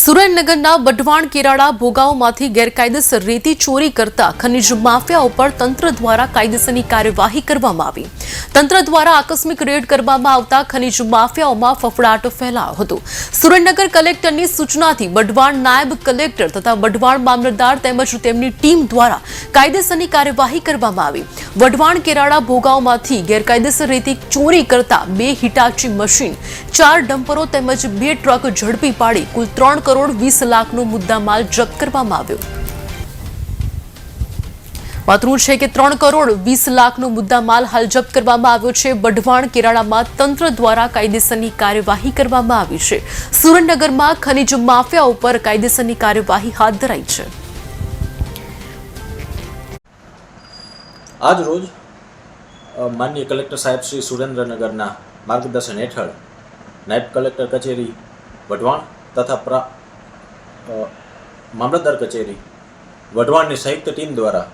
સુરેન્દ્રનગરના બઢવાણ કેરાળા ભોગાઓમાંથી ગેરકાયદેસર રેતી ચોરી કરતા ખનિજ માફિયા ઉપર તંત્ર દ્વારા કાયદેસરની કાર્યવાહી કરવામાં આવી. તંત્ર દ્વારા આકસ્મિક રેડ કરવામાં આવતા ખનીજ માફિયાઓમાં ફફડાટ ફેલાયો હતો. સુરેન્દ્રનગર કલેક્ટરની સૂચનાથી બઢવાણ નાયબ કલેક્ટર તથા બઢવાણ મામલતદાર તેમજ તેમની ટીમ દ્વારા કાયદેસરની કાર્યવાહી કરવામાં આવી. વઢવાણ કેરાળા ભોગાઓમાંથી ગેરકાયદેસર રીતે ચોરી કરતા બે હિટાચી મશીન, ચાર ડમ્પરો તેમજ બે ટ્રક ઝડપી પાડી કુલ ત્રણ કરોડ વીસ લાખનો મુદ્દામાલ જપ્ત કરવામાં આવ્યો. મહત્વનું છે કે ત્રણ કરોડ વીસ લાખનો મુદ્દામાલ હાલ જપ્ત કરવામાં આવ્યો છે. વઢવાણ, કેરાળામાં તંત્ર દ્વારા કાયદેસરની કાર્યવાહી કરવામાં આવી છે. સુરેન્દ્રનગરમાં ખનિજ માફિયા ઉપર કાયદેસરની કાર્યવાહી હાથ ધરાઈ છે. આજ રોજ માનનીય કલેક્ટર સાહેબ શ્રી સુરેન્દ્રનગરના માર્ગદર્શન હેઠળ નાયબ કલેક્ટર કચેરી વઢવાણ તથા મામલતદાર કચેરી વઢવાણની સંયુક્ત ટીમ દ્વારા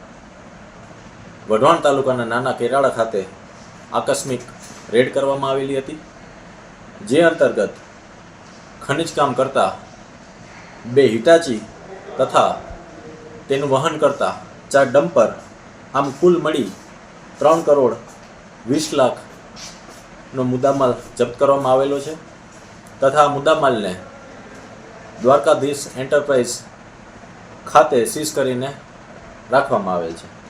વઢવાણ તાલુકાના નાના કેરાળા ખાતે આકસ્મિક રેડ કરવામાં આવેલી હતી, જે અંતર્ગત ખનિજ કામ કરતા બે હિટાચી તથા તેનું વહન કરતા ચાર ડમ્પર આમ કુલ મળી ત્રણ કરોડ વીસ લાખનો મુદ્દામાલ જપ્ત કરવામાં આવેલો છે તથા આ મુદ્દામાલને દ્વારકાધીશ એન્ટરપ્રાઇઝ ખાતે સીઝ કરીને રાખવામાં આવેલ છે.